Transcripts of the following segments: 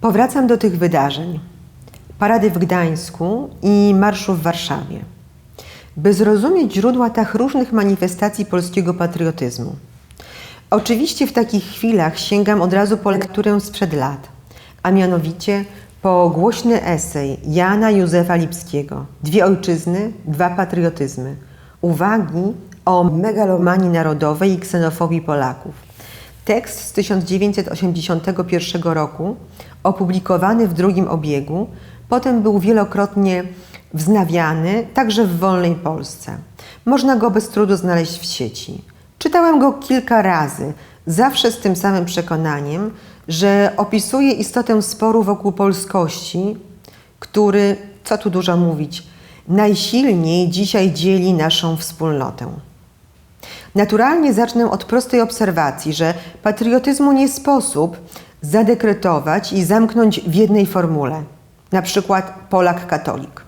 Powracam do tych wydarzeń. Parady w Gdańsku i marszu w Warszawie. By zrozumieć źródła tak różnych manifestacji polskiego patriotyzmu. Oczywiście w takich chwilach sięgam od razu po lekturę sprzed lat, a mianowicie po głośny esej Jana Józefa Lipskiego Dwie ojczyzny, dwa patriotyzmy. Uwagi o megalomanii narodowej i ksenofobii Polaków. Tekst z 1981 roku, opublikowany w drugim obiegu, potem był wielokrotnie wznawiany, także w wolnej Polsce. Można go bez trudu znaleźć w sieci. Czytałem go kilka razy, zawsze z tym samym przekonaniem, że opisuje istotę sporu wokół polskości, który, co tu dużo mówić, najsilniej dzisiaj dzieli naszą wspólnotę. Naturalnie zacznę od prostej obserwacji, że patriotyzmu nie sposób zadekretować i zamknąć w jednej formule, na przykład Polak-katolik.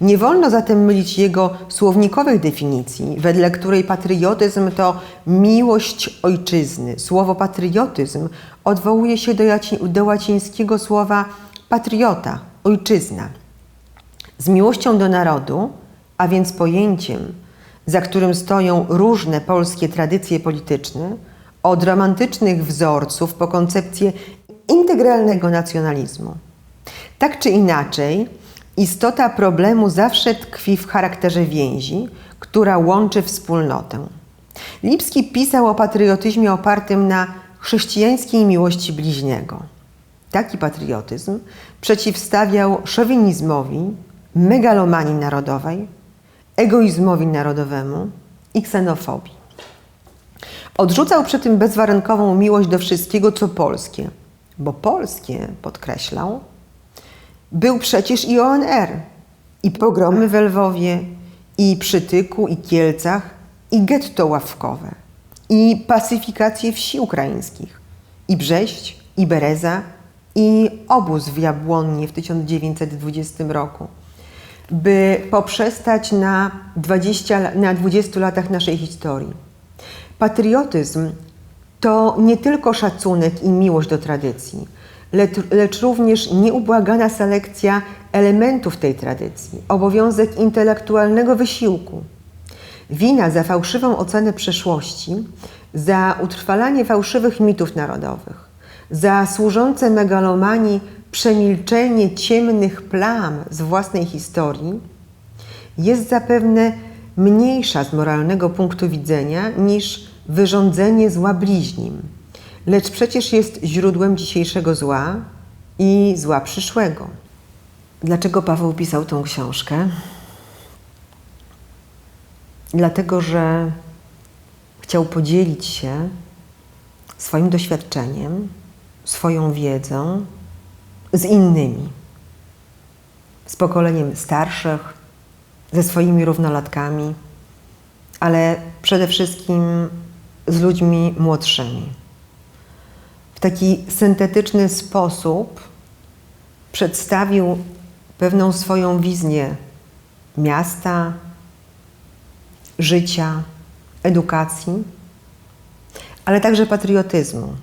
Nie wolno zatem mylić jego słownikowej definicji, wedle której patriotyzm to miłość ojczyzny. Słowo patriotyzm odwołuje się do, do łacińskiego słowa patriota, ojczyzna. Z miłością do narodu, a więc pojęciem, za którym stoją różne polskie tradycje polityczne, od romantycznych wzorców po koncepcję integralnego nacjonalizmu. Tak czy inaczej, istota problemu zawsze tkwi w charakterze więzi, która łączy wspólnotę. Lipski pisał o patriotyzmie opartym na chrześcijańskiej miłości bliźniego. Taki patriotyzm przeciwstawiał szowinizmowi, megalomanii narodowej, egoizmowi narodowemu i ksenofobii. Odrzucał przy tym bezwarunkową miłość do wszystkiego, co polskie, bo polskie, podkreślał, był przecież i ONR, i pogromy w Lwowie, i Przytyku, i Kielcach, i getto ławkowe, i pacyfikację wsi ukraińskich, i Brześć, i Bereza, i obóz w Jabłonnie w 1920 roku by poprzestać na 20, na 20 latach naszej historii. Patriotyzm to nie tylko szacunek i miłość do tradycji, lecz, lecz również nieubłagana selekcja elementów tej tradycji, obowiązek intelektualnego wysiłku. Wina za fałszywą ocenę przeszłości, za utrwalanie fałszywych mitów narodowych, za służące megalomanii przemilczenie ciemnych plam z własnej historii jest zapewne mniejsza z moralnego punktu widzenia niż wyrządzenie zła bliźnim, lecz przecież jest źródłem dzisiejszego zła i zła przyszłego. Dlaczego Paweł pisał tą książkę? Dlatego, że chciał podzielić się swoim doświadczeniem, swoją wiedzą z innymi, z pokoleniem starszych, ze swoimi równolatkami, ale przede wszystkim z ludźmi młodszymi. W taki syntetyczny sposób przedstawił pewną swoją wizję miasta, życia, edukacji, ale także patriotyzmu.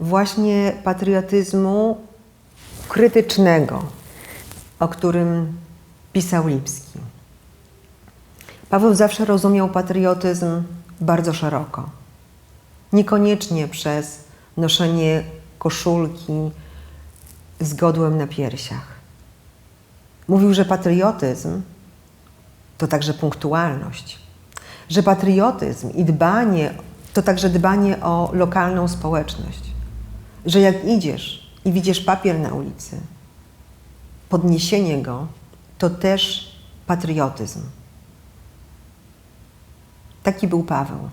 Właśnie patriotyzmu krytycznego, o którym pisał Lipski. Paweł zawsze rozumiał patriotyzm bardzo szeroko. Niekoniecznie przez noszenie koszulki z godłem na piersiach. Mówił, że patriotyzm to także punktualność, że patriotyzm i dbanie to także dbanie o lokalną społeczność, że jak idziesz i widzisz papier na ulicy, podniesienie go to też patriotyzm. Taki był Paweł.